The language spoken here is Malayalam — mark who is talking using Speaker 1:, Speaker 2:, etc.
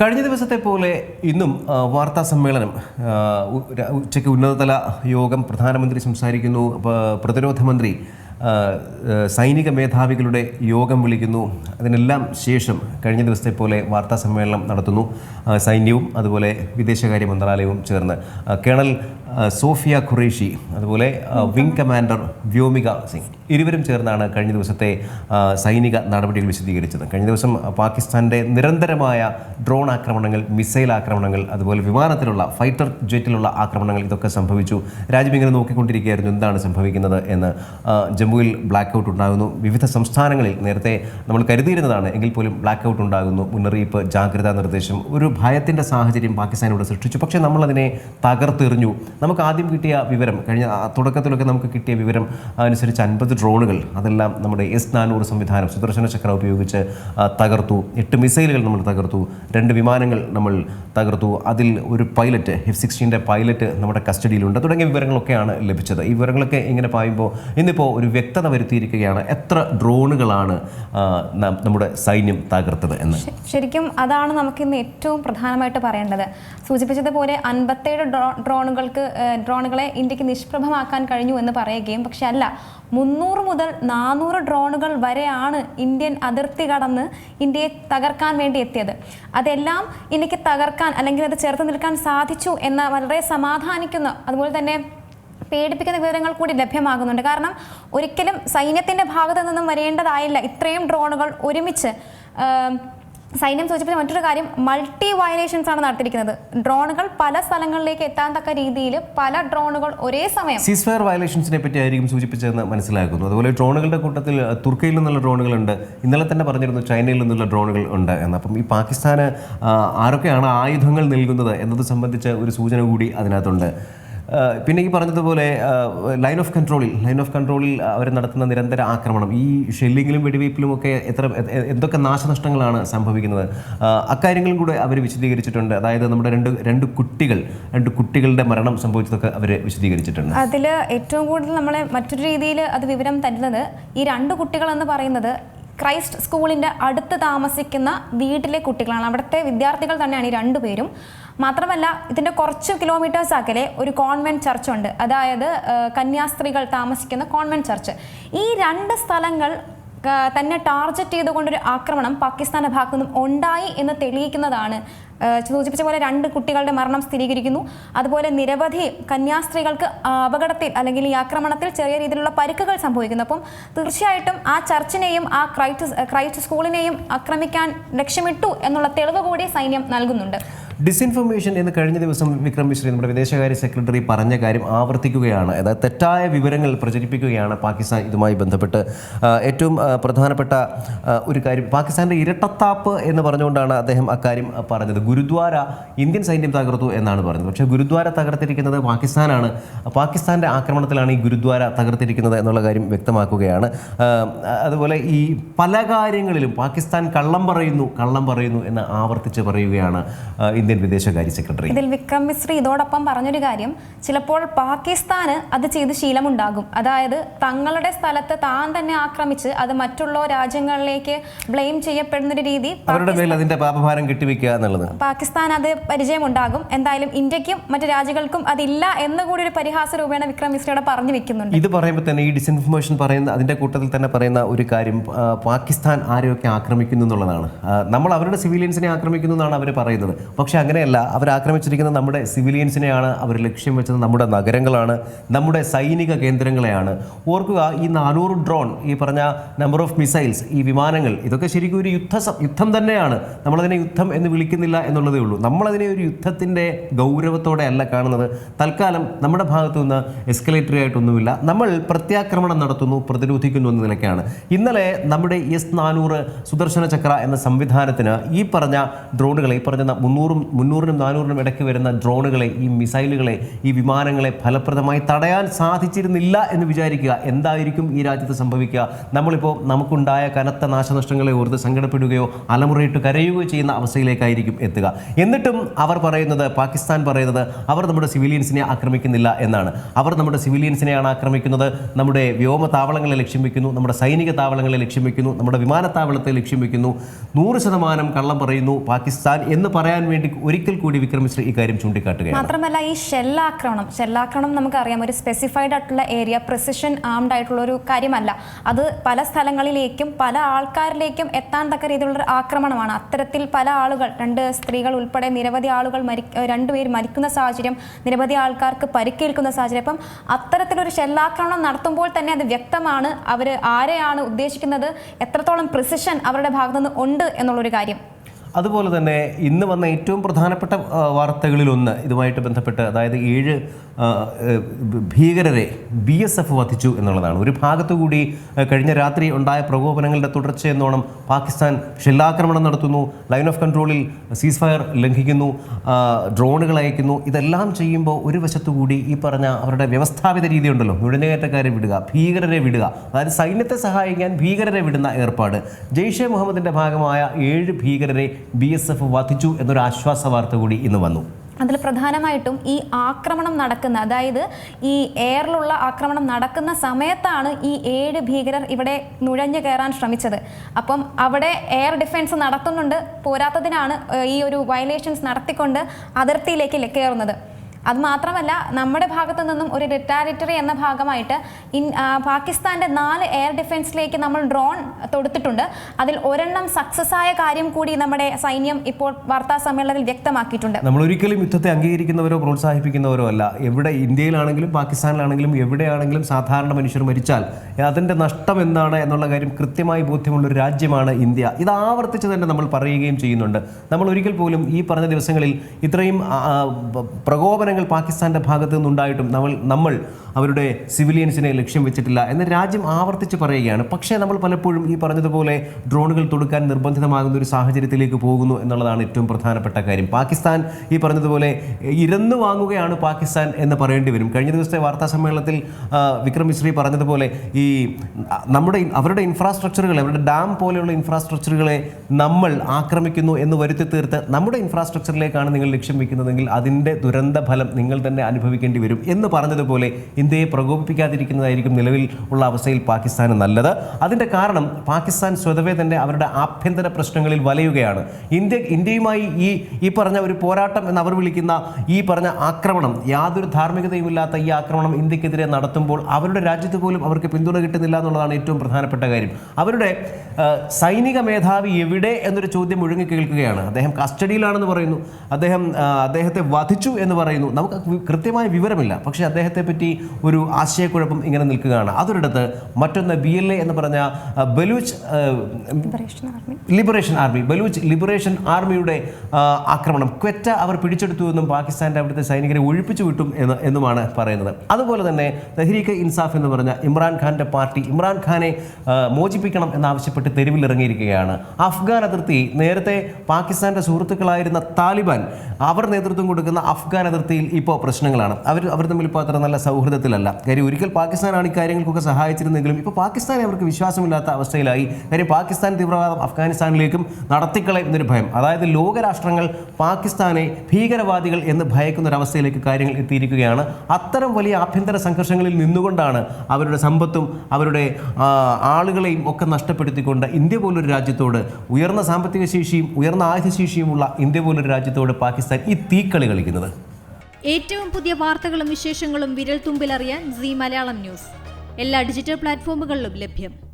Speaker 1: കഴിഞ്ഞ ദിവസത്തെ പോലെ ഇന്നും വാർത്താ സമ്മേളനം ഉച്ചയ്ക്ക് ഉന്നതതല യോഗം പ്രധാനമന്ത്രി സംസാരിക്കുന്നു. പ്രതിരോധ മന്ത്രി സൈനിക മേധാവികളുടെ യോഗം വിളിക്കുന്നു. അതിനെല്ലാം ശേഷം കഴിഞ്ഞ ദിവസത്തെ പോലെ വാർത്താ സമ്മേളനം നടത്തുന്നു. സൈന്യവും അതുപോലെ വിദേശകാര്യ മന്ത്രാലയവും ചേർന്ന്. കേണൽ സോഫിയ ഖുറേഷി അതുപോലെ വിംഗ് കമാൻഡർ വ്യോമിക സിംഗ് ഇരുവരും ചേർന്നാണ് കഴിഞ്ഞ ദിവസത്തെ സൈനിക നടപടികൾ വിശദീകരിച്ചത്. കഴിഞ്ഞ ദിവസം പാകിസ്ഥാന്റെ നിരന്തരമായ ഡ്രോൺ ആക്രമണങ്ങൾ മിസൈൽ ആക്രമണങ്ങൾ അതുപോലെ വിമാനത്തിലുള്ള ഫൈറ്റർ ജെറ്റിലുള്ള ആക്രമണങ്ങൾ ഇതൊക്കെ സംഭവിച്ചു. രാജ്യം ഇങ്ങനെ നോക്കിക്കൊണ്ടിരിക്കുകയായിരുന്നു. എന്താണ് സംഭവിക്കുന്നത് എന്ന് ആ, ജമ്മുവിൽ ബ്ലാക്ക് ഔട്ട് ഉണ്ടാകുന്നു. വിവിധ സംസ്ഥാനങ്ങളിൽ നേരത്തെ നമ്മൾ കരുതിയിരുന്നതാണ് എങ്കിൽ പോലും ബ്ലാക്ക് ഔട്ട് ഉണ്ടാകുന്നു. മുന്നറിയിപ്പ് ജാഗ്രതാ നിർദ്ദേശം ഒരു ഭയത്തിന്റെ സാഹചര്യം പാകിസ്ഥാൻ ഇവിടെ സൃഷ്ടിച്ചു. പക്ഷേ നമ്മളതിനെ തകർത്തെറിഞ്ഞു. നമുക്ക് ആദ്യം കിട്ടിയ വിവരം കഴിഞ്ഞ തുടക്കത്തിലൊക്കെ നമുക്ക് കിട്ടിയ വിവരം അനുസരിച്ച് അൻപത് ഡ്രോണുകൾ അതെല്ലാം നമ്മുടെ എസ് നാനൂറ് സംവിധാനം സുദർശന ചക്ര ഉപയോഗിച്ച് തകർത്തു. എട്ട് മിസൈലുകൾ നമ്മൾ തകർത്തു. രണ്ട് വിമാനങ്ങൾ നമ്മൾ തകർത്തു. അതിൽ ഒരു പൈലറ്റ് എഫ് സിക്സ്റ്റീന്റെ പൈലറ്റ് നമ്മുടെ കസ്റ്റഡിയിലുണ്ട്. തുടങ്ങിയ വിവരങ്ങളൊക്കെയാണ് ലഭിച്ചത്. ഈ വിവരങ്ങളൊക്കെ ഇങ്ങനെ പായുമ്പോൾ ഇന്നിപ്പോൾ ഒരു വ്യക്തത വരുത്തിയിരിക്കുകയാണ്. എത്ര ഡ്രോണുകളാണ് നമ്മുടെ സൈന്യം തകർത്തത് എന്ന്?
Speaker 2: ശരിക്കും അതാണ് നമുക്ക് ഇന്ന് ഏറ്റവും പ്രധാനമായിട്ട് പറയേണ്ടത്. സൂചിപ്പിച്ചതുപോലെ അൻപത്തേഴ് ഡ്രോ ഡ്രോണുകൾക്ക് ഡ്രോണുകളെ ഇന്ത്യയ്ക്ക് നിഷ്പ്രഭമാക്കാൻ കഴിഞ്ഞു എന്ന് പറയുകയും പക്ഷെ അല്ല മുന്നൂറ് മുതൽ നാനൂറ് ഡ്രോണുകൾ വരെയാണ് ഇന്ത്യൻ അതിർത്തി കടന്ന് ഇന്ത്യയെ തകർക്കാൻ വേണ്ടി എത്തിയത്. അതെല്ലാം ഇന്ത്യയ്ക്ക് തകർക്കാൻ അല്ലെങ്കിൽ അത് ചേർത്ത് നിൽക്കാൻ സാധിച്ചു എന്ന വളരെ സമാധാനിക്കുന്ന അതുപോലെ തന്നെ പേടിപ്പിക്കുന്ന വിവരങ്ങൾ കൂടി ലഭ്യമാകുന്നുണ്ട്. കാരണം ഒരിക്കലും സൈന്യത്തിന്റെ ഭാഗത്തു നിന്നും വരേണ്ടതായില്ല. ഇത്രയും ഡ്രോണുകൾ ഒരുമിച്ച് സൈന്യം സൂചിപ്പിച്ച മറ്റൊരു കാര്യം മൾട്ടി വയലേഷൻസ് ആണ് നടത്തിയിരിക്കുന്നത്. ഡ്രോണുകൾ പല സ്ഥലങ്ങളിലേക്ക് എത്താൻ തക്ക രീതിയിൽ പല ഡ്രോണുകൾ ഒരേ സമയം
Speaker 1: സീസ്ഫയർ വയലേഷൻസിനെ പറ്റി ആയിരിക്കും സൂചിപ്പിച്ചതെന്ന് മനസ്സിലാക്കുന്നു. അതുപോലെ ഡ്രോണുകളുടെ കൂട്ടത്തിൽ തുർക്കിയിൽ നിന്നുള്ള ഡ്രോണുകളുണ്ട്. ഇന്നലെ തന്നെ പറഞ്ഞിരുന്നു ചൈനയിൽ നിന്നുള്ള ഡ്രോണുകൾ ഉണ്ട് എന്ന്. അപ്പം ഈ പാകിസ്ഥാന് ആരൊക്കെയാണ് ആയുധങ്ങൾ നൽകുന്നത് എന്നത് സംബന്ധിച്ച ഒരു സൂചന കൂടി അതിനകത്തുണ്ട്. പിന്നെ ഈ പറഞ്ഞതുപോലെ ലൈൻ ഓഫ് കൺട്രോളിൽ ലൈൻ ഓഫ് കൺട്രോളിൽ അവർ നടത്തുന്ന നിരന്തര ആക്രമണം. ഈ ഷെല്ലിങ്ങിലും വെടിവയ്പ്പിലും ഒക്കെ എത്ര എന്തൊക്കെ നാശനഷ്ടങ്ങളാണ് സംഭവിക്കുന്നത്? അക്കാര്യങ്ങളും കൂടെ അവർ വിശദീകരിച്ചിട്ടുണ്ട്. അതായത് നമ്മുടെ രണ്ട് രണ്ട് കുട്ടികൾ രണ്ട് കുട്ടികളുടെ മരണം സംഭവിച്ചതൊക്കെ അവർ വിശദീകരിച്ചിട്ടുണ്ട്.
Speaker 2: അതിൽ ഏറ്റവും കൂടുതൽ നമ്മളെ മറ്റൊരു രീതിയിൽ അത് വിവരം തരുന്നത് ഈ രണ്ട് കുട്ടികൾ എന്ന് പറയുന്നത് ക്രൈസ്റ്റ് സ്കൂളിന്റെ അടുത്ത് താമസിക്കുന്ന വീട്ടിലെ കുട്ടികളാണ്. അവിടുത്തെ വിദ്യാർത്ഥികൾ തന്നെയാണ് ഈ രണ്ടുപേരും. മാത്രമല്ല ഇതിന്റെ കുറച്ച് കിലോമീറ്റേഴ്സ് അകലെ ഒരു കോൺവെന്റ് ചർച്ച് ഉണ്ട്. അതായത് കന്യാസ്ത്രീകൾ താമസിക്കുന്ന കോൺവെന്റ് ചർച്ച് ഈ രണ്ട് സ്ഥലങ്ങൾ തന്നെ ടാർഗറ്റ് ചെയ്തുകൊണ്ടൊരു ആക്രമണം പാകിസ്ഥാന്റെ ഭാഗത്തു നിന്നും ഉണ്ടായി എന്ന് തെളിയിക്കുന്നതാണ്. സൂചിപ്പിച്ച പോലെ രണ്ട് കുട്ടികളുടെ മരണം സ്ഥിരീകരിക്കുന്നു. അതുപോലെ നിരവധി കന്യാസ്ത്രീകൾക്ക് അപകടത്തിൽ അല്ലെങ്കിൽ ഈ ആക്രമണത്തിൽ ചെറിയ രീതിയിലുള്ള പരിക്കുകൾ സംഭവിക്കുന്നു. അപ്പം തീർച്ചയായിട്ടും ആ ചർച്ചിനെയും ആ ക്രൈസ്റ്റ് ക്രൈസ്റ്റ് സ്കൂളിനെയും ആക്രമിക്കാൻ ലക്ഷ്യമിട്ടു എന്നുള്ള തെളിവ് കൂടി സൈന്യം നൽകുന്നുണ്ട്.
Speaker 1: ഡിസിൻഫർമേഷൻ എന്ന് കഴിഞ്ഞ ദിവസം വിക്രം മിശ്രി നമ്മുടെ വിദേശകാര്യ സെക്രട്ടറി പറഞ്ഞ കാര്യം ആവർത്തിക്കുകയാണ്. അതായത് തെറ്റായ വിവരങ്ങൾ പ്രചരിപ്പിക്കുകയാണ് പാകിസ്ഥാൻ ഇതുമായി ബന്ധപ്പെട്ട്. ഏറ്റവും പ്രധാനപ്പെട്ട ഒരു കാര്യം പാകിസ്ഥാന്റെ ഇരട്ടത്താപ്പ് എന്ന് പറഞ്ഞുകൊണ്ടാണ് അദ്ദേഹം അക്കാര്യം പറഞ്ഞത്. ഗുരുദ്വാര ഇന്ത്യൻ സൈന്യം തകർത്തു എന്നാണ് പറഞ്ഞത്. പക്ഷേ ഗുരുദ്വാര തകർത്തിരിക്കുന്നത് പാകിസ്ഥാനാണ്. പാകിസ്ഥാന്റെ ആക്രമണത്തിലാണ് ഈ ഗുരുദ്വാര തകർത്തിരിക്കുന്നത് എന്നുള്ള കാര്യം വ്യക്തമാക്കുകയാണ്. അതുപോലെ ഈ പല കാര്യങ്ങളിലും പാകിസ്ഥാൻ കള്ളം പറയുന്നു കള്ളം പറയുന്നു എന്ന് ആവർത്തിച്ച് പറയുകയാണ് ആ, ഇന്ത്യൻ വിദേശകാര്യ സെക്രട്ടറി.
Speaker 2: ഇതിൽ വിക്രം മിശ്രി ഇതോടൊപ്പം പറഞ്ഞൊരു കാര്യം. ചിലപ്പോൾ പാകിസ്ഥാന് അത് ചെയ്ത് ശീലമുണ്ടാകും. അതായത് തങ്ങളുടെ സ്ഥലത്ത് താൻ തന്നെ ആക്രമിച്ച് അത് മറ്റുള്ള രാജ്യങ്ങളിലേക്ക് ബ്ലെയിം ചെയ്യപ്പെടുന്ന ഒരു രീതി
Speaker 1: അവരുടെ മേൽ അതിന്റെ പാപഭാരം കെട്ടിവെക്കുക എന്നുള്ളത്.
Speaker 2: പാകിസ്ഥാൻ അത് പരിചയമുണ്ടാകും. എന്തായാലും ഇന്ത്യക്കും മറ്റു രാജ്യങ്ങൾക്കും അതില്ല എന്ന് കൂടി ഒരു പരിഹാസ രൂപേണ വിക്രം മിശ്രയുടെ പറഞ്ഞു വെക്കുന്നുണ്ട്.
Speaker 1: ഇത് പറയുമ്പോൾ തന്നെ ഈ ഡിസ്ഇൻഫർമേഷൻ പറയുന്ന അതിന്റെ കൂട്ടത്തിൽ തന്നെ പറയുന്ന ഒരു കാര്യം പാകിസ്ഥാൻ ആരെയൊക്കെ ആക്രമിക്കുന്നു എന്നുള്ളതാണ്. നമ്മൾ അവരുടെ സിവിലിയൻസിനെ ആക്രമിക്കുന്നു എന്നാണ് അവർ പറയുന്നത്. പക്ഷേ അങ്ങനെയല്ല അവർ ആക്രമിച്ചിരിക്കുന്ന നമ്മുടെ സിവിലിയൻസിനെയാണ് അവർ ലക്ഷ്യം വെച്ചത് നമ്മുടെ നഗരങ്ങളാണ് നമ്മുടെ സൈനിക കേന്ദ്രങ്ങളെയാണ്. ഓർക്കുക ഈ നാനൂറ് ഡ്രോൺ ഈ പറഞ്ഞ നമ്പർ ഓഫ് മിസൈൽസ് ഈ വിമാനങ്ങൾ ഇതൊക്കെ ശരിക്കും ഒരു യുദ്ധ യുദ്ധം തന്നെയാണ്. നമ്മളതിനെ യുദ്ധം എന്ന് വിളിക്കുന്നില്ല എന്നുള്ളതേ ഉള്ളൂ. നമ്മളതിനെ ഒരു യുദ്ധത്തിന്റെ ഗൗരവത്തോടെ അല്ല കാണുന്നത്. തൽക്കാലം നമ്മുടെ ഭാഗത്തു നിന്ന് എസ്കലേറ്ററി ആയിട്ടൊന്നുമില്ല. നമ്മൾ പ്രത്യാക്രമണം നടത്തുന്നു പ്രതിരോധിക്കുന്നു എന്ന നിലയ്ക്കാണ്. ഇന്നലെ നമ്മുടെ എസ് നാനൂറ് സുദർശന ചക്ര എന്ന സംവിധാനത്തിന് ഈ പറഞ്ഞ ഡ്രോണുകളെ ഈ പറഞ്ഞ മുന്നൂറും മുന്നൂറിനും നാനൂറിനും ഇടയ്ക്ക് വരുന്ന ഡ്രോണുകളെ ഈ മിസൈലുകളെ ഈ വിമാനങ്ങളെ ഫലപ്രദമായി തടയാൻ സാധിച്ചിരുന്നില്ല എന്ന് വിചാരിക്കുക. എന്തായിരിക്കും ഈ രാജ്യത്ത് സംഭവിക്കുക? നമ്മളിപ്പോൾ നമുക്കുണ്ടായ കനത്ത നാശനഷ്ടങ്ങളെ ഓർത്ത് സങ്കടപ്പെടുകയോ അലമുറയിട്ട് കരയുകയോ ചെയ്യുന്ന അവസ്ഥയിലേക്കായിരിക്കും എത്തുക. എന്നിട്ടും അവർ പറയുന്നത് പാകിസ്ഥാൻ പറയുന്നത് അവർ നമ്മുടെ സിവിലിയൻസിനെ ആക്രമിക്കുന്നില്ല എന്നാണ്. അവർ നമ്മുടെ സിവിലിയൻസിനെയാണ് ആക്രമിക്കുന്നത്. നമ്മുടെ വ്യോമ താവളങ്ങളെ ലക്ഷ്യം വയ്ക്കുന്നു നമ്മുടെ സൈനിക താവളങ്ങളെ ലക്ഷ്യം വയ്ക്കുന്നു നമ്മുടെ വിമാനത്താവളത്തെ ലക്ഷ്യം വയ്ക്കുന്നു നൂറ് ശതമാനം കള്ളം പറയുന്നു പാകിസ്ഥാൻ എന്ന് പറയാൻ വേണ്ടി ഒരിക്കൽ കൂടി വിക്രമിശ്രീ കാര്യം ചൂണ്ടിക്കാട്ടുകയാണ്.
Speaker 2: മാത്രമല്ല ഈ ഷെല്ലാക്രമണം ഷെല്ലാക്രമണം നമുക്കറിയാം ഒരു സ്പെസിഫൈഡ് ആയിട്ടുള്ള ഏരിയ പ്രിസിഷൻ ആംഡ് ആയിട്ടുള്ള ഒരു കാര്യമല്ല. അത് പല സ്ഥലങ്ങളിലേക്കും പല ആൾക്കാരിലേക്കും എത്താൻ തക്ക രീതിയിലുള്ള ആക്രമണമാണ്. അത്തരത്തിൽ പല ആളുകൾ രണ്ട് സ്ത്രീകൾ ഉൾപ്പെടെ നിരവധി ആളുകൾ മരി രണ്ടുപേർ മരിക്കുന്ന സാഹചര്യം നിരവധി ആൾക്കാർക്ക് പരിക്കേൽക്കുന്ന സാഹചര്യം. അപ്പം അത്തരത്തിലൊരു ഷെല്ലാക്രമണം നടത്തുമ്പോൾ തന്നെ അത് വ്യക്തമാണ്. അവർ ആരെയാണ് ഉദ്ദേശിക്കുന്നത്? എത്രത്തോളം പ്രിസിഷൻ അവരുടെ ഭാഗത്തുനിന്ന് ഉണ്ട് എന്നുള്ളൊരു കാര്യം.
Speaker 1: അതുപോലെ തന്നെ ഇന്ന് വന്ന ഏറ്റവും പ്രധാനപ്പെട്ട വാർത്തകളിലൊന്ന് ഇതുമായിട്ട് ബന്ധപ്പെട്ട് അതായത് ഏഴ് ഭീകരരെ ബി എസ് എഫ് വധിച്ചു എന്നുള്ളതാണ്. ഒരു ഭാഗത്തുകൂടി കൂടി കഴിഞ്ഞ രാത്രി ഉണ്ടായ പ്രകോപനങ്ങളുടെ തുടർച്ചയെന്നോണം പാകിസ്ഥാൻ ഷെല്ലാക്രമണം നടത്തുന്നു. ലൈൻ ഓഫ് കൺട്രോളിൽ സീസ് ഫയർ ലംഘിക്കുന്നു ഡ്രോണുകൾ അയക്കുന്നു. ഇതെല്ലാം ചെയ്യുമ്പോൾ ഒരു വശത്തുകൂടി ഈ പറഞ്ഞ അവരുടെ വ്യവസ്ഥാപിത രീതി ഉണ്ടല്ലോ നുഴഞ്ഞുകയറ്റക്കാരെ വിടുക ഭീകരരെ വിടുക അതായത് സൈന്യത്തെ സഹായിക്കാൻ ഭീകരരെ വിടുന്ന ഏർപ്പാട്. ജെയ്ഷെ മുഹമ്മദിന്റെ ഭാഗമായ ഏഴ് ഭീകരരെ ബി എസ് എഫ് വധിച്ചു എന്നൊരു ആശ്വാസ വാർത്ത കൂടി ഇന്ന് വന്നു.
Speaker 2: അതിൽ പ്രധാനമായിട്ടും ഈ ആക്രമണം നടക്കുന്ന അതായത് ഈ എയറിലുള്ള ആക്രമണം നടക്കുന്ന സമയത്താണ് ഈ ഏഴ് ഭീകരർ ഇവിടെ നുഴഞ്ഞു കയറാൻ ശ്രമിച്ചത്. അപ്പം അവിടെ എയർ ഡിഫൻസ് നടത്തുന്നുണ്ട് പോരാത്തതിനാണ് ഈ ഒരു വയലേഷൻസ് നടത്തിക്കൊണ്ട് അതിർത്തിയിലേക്ക് കയറുന്നത്. അത് മാത്രമല്ല നമ്മുടെ ഭാഗത്തു നിന്നും ഒരു റിട്ടാലിറ്ററി എന്ന ഭാഗമായിട്ട് ഇൻ പാകിസ്ഥാന്റെ നാല് എയർ ഡിഫൻസിലേക്ക് നമ്മൾ ഡ്രോൺ തൊടുത്തിട്ടുണ്ട്. അതിൽ ഒരെണ്ണം സക്സസ് ആയ കാര്യം കൂടി നമ്മുടെ സൈന്യം ഇപ്പോൾ വാർത്താ സമ്മേളനത്തിൽ വ്യക്തമാക്കിയിട്ടുണ്ട്.
Speaker 1: നമ്മൾ ഒരിക്കലും യുദ്ധത്തെ അംഗീകരിക്കുന്നവരോ പ്രോത്സാഹിപ്പിക്കുന്നവരോ അല്ല. എവിടെ ഇന്ത്യയിലാണെങ്കിലും പാകിസ്ഥാനിലാണെങ്കിലും എവിടെയാണെങ്കിലും സാധാരണ മനുഷ്യർ മരിച്ചാൽ അതിന്റെ നഷ്ടം എന്താണ് എന്നുള്ള കാര്യം കൃത്യമായി ബോധ്യമുള്ള ഒരു രാജ്യമാണ് ഇന്ത്യ. ഇത് ആവർത്തിച്ച് തന്നെ നമ്മൾ പറയുകയും ചെയ്യുന്നുണ്ട്. നമ്മൾ ഒരിക്കൽ പോലും ഈ പറഞ്ഞ ദിവസങ്ങളിൽ ഇത്രയും ആ, ആ, പ- പ്രകോപനങ്ങൾ പാകിസ്ഥാന്റെ ഭാഗത്തു നിന്നുണ്ടായിട്ടും നമ്മൾ നമ്മൾ അവരുടെ സിവിലിയൻസിനെ ലക്ഷ്യം വെച്ചിട്ടില്ല എന്ന് രാജ്യം ആവർത്തിച്ച് പറയുകയാണ്. പക്ഷേ നമ്മൾ പലപ്പോഴും ഈ പറഞ്ഞതുപോലെ ഡ്രോണുകൾ തൊടുക്കാൻ നിർബന്ധിതമാകുന്ന ഒരു സാഹചര്യത്തിലേക്ക് പോകുന്നു എന്നുള്ളതാണ് ഏറ്റവും പ്രധാനപ്പെട്ട കാര്യം. പാകിസ്ഥാൻ ഈ പറഞ്ഞതുപോലെ ഇരന്നു വാങ്ങുകയാണ് പാകിസ്ഥാൻ എന്ന് പറയേണ്ടി വരും. കഴിഞ്ഞ ദിവസത്തെ വാർത്താ സമ്മേളനത്തിൽ വിക്രം മിശ്രി പറഞ്ഞതുപോലെ ഈ നമ്മുടെ അവരുടെ ഇൻഫ്രാസ്ട്രക്ചറുകൾ അവരുടെ ഡാം പോലെയുള്ള ഇൻഫ്രാസ്ട്രക്ചറുകളെ നമ്മൾ ആക്രമിക്കുന്നു എന്ന് വരുത്തി തീർത്ത് നമ്മുടെ ഇൻഫ്രാസ്ട്രക്ചറിലേക്കാണ് നിങ്ങൾ ലക്ഷ്യം വെക്കുന്നതെങ്കിൽ അതിന്റെ ദുരന്ത ഫലം നിങ്ങൾ തന്നെ അനുഭവിക്കേണ്ടി വരും എന്ന് പറഞ്ഞതുപോലെ ഇന്ത്യയെ പ്രകോപിപ്പിക്കാതിരിക്കുന്നതായിരിക്കും നിലവിൽ ഉള്ള അവസ്ഥയിൽ പാകിസ്ഥാന് നല്ലത്. അതിന്റെ കാരണം പാകിസ്ഥാൻ സ്വതവേ തന്നെ അവരുടെ ആഭ്യന്തര പ്രശ്നങ്ങളിൽ വലയുകയാണ്. ഇന്ത്യ ഇന്ത്യയുമായി ഈ ഈ പറഞ്ഞ ഒരു പോരാട്ടം എന്ന് അവർ വിളിക്കുന്ന ഈ പറഞ്ഞ ആക്രമണം യാതൊരു ധാർമ്മികതയുമില്ലാത്ത ഈ ആക്രമണം ഇന്ത്യക്കെതിരെ നടത്തുമ്പോൾ അവരുടെ രാജ്യത്ത് പോലും അവർക്ക് പിന്തുണ കിട്ടുന്നില്ല എന്നുള്ളതാണ് ഏറ്റവും പ്രധാനപ്പെട്ട കാര്യം. അവരുടെ സൈനിക മേധാവി എവിടെ എന്നൊരു ചോദ്യം ഒഴുങ്ങി കേൾക്കുകയാണ്. അദ്ദേഹം കസ്റ്റഡിയിലാണെന്ന് പറയുന്നു. അദ്ദേഹം അദ്ദേഹത്തെ വധിച്ചു എന്ന് പറയുന്നു. നമുക്ക് കൃത്യമായ വിവരമില്ല. പക്ഷേ അദ്ദേഹത്തെ പറ്റി ഒരു ആശയക്കുഴപ്പം ഇങ്ങനെ നിൽക്കുകയാണ്. അതൊരിടത്ത് മറ്റൊന്ന് ബി എൽ എ എന്ന് പറഞ്ഞ Baloch
Speaker 2: liberation army
Speaker 1: Baloch liberation ആർമിയുടെ ആക്രമണം. ക്വറ്റ അവർ പിടിച്ചെടുത്തു എന്നും പാകിസ്ഥാന്റെ അവിടുത്തെ സൈനികരെ ഒഴിപ്പിച്ചു വിട്ടും എന്ന് എന്നുമാണ് പറയുന്നത്. അതുപോലെ തന്നെ തെഹ്രീക്ക് ഇൻസാഫ് എന്ന് പറഞ്ഞ ഇമ്രാൻഖാന്റെ പാർട്ടി ഇമ്രാൻഖാനെ ഖാനെ മോചിപ്പിക്കണം എന്നാവശ്യപ്പെട്ട് തെരുവിലിറങ്ങിയിരിക്കുകയാണ്. അഫ്ഗാൻ അതിർത്തി നേരത്തെ പാകിസ്ഥാന്റെ സുഹൃത്തുക്കളായിരുന്ന താലിബാൻ അവർ നേതൃത്വം കൊടുക്കുന്ന അഫ്ഗാൻ അതിർത്തിയിൽ ഇപ്പോൾ പ്രശ്നങ്ങളാണ്. അവർ അവർ തമ്മിൽ ഇപ്പോൾ അത്ര നല്ല സൗഹൃദത്തിലല്ല. കാര്യം ഒരിക്കൽ പാകിസ്ഥാനാണ് ഇക്കാര്യങ്ങൾക്കൊക്കെ കാര്യങ്ങൾക്കൊക്കെ സഹായിച്ചിരുന്നെങ്കിലും ഇപ്പോൾ പാകിസ്ഥാനെ അവർക്ക് വിശ്വാസമില്ലാത്ത അവസ്ഥയിലായി. കാര്യം പാകിസ്ഥാൻ തീവ്രവാദം അഫ്ഗാനിസ്ഥാനിലേക്കും നടത്തിക്കളയും എന്നൊരു ഭയം. അതായത് ലോകരാഷ്ട്രങ്ങൾ പാകിസ്ഥാനെ ഭീകരവാദികൾ എന്ന് ഭയക്കുന്ന ഒരു അവസ്ഥയിലേക്ക് കാര്യങ്ങൾ എത്തിയിരിക്കുകയാണ്. അത്തരം വലിയ ആഭ്യന്തര സംഘർഷങ്ങളിൽ നിന്നുകൊണ്ടാണ് അവരുടെ സമ്പത്തും അവരുടെ ആളുകളെയും ഒക്കെ നഷ്ടപ്പെടുത്തിക്കൊണ്ട് ഇന്ത്യ പോലൊരു രാജ്യത്തോട് ഉയർന്ന സാമ്പത്തിക ശേഷിയും ഉയർന്ന ആയുധശേഷിയുമുള്ള ഇന്ത്യ പോലൊരു രാജ്യത്തോട് പാകിസ്ഥാൻ ഈ തീക്കളി കളിക്കുന്നത്.
Speaker 3: ഏറ്റവും പുതിയ വാർത്തകളും വിശേഷങ്ങളും വിരൽ തുമ്പിലറിയാൻ സി മലയാളം ന്യൂസ്. എല്ലാ ഡിജിറ്റൽ പ്ലാറ്റ്ഫോമുകളിലും ലഭ്യം.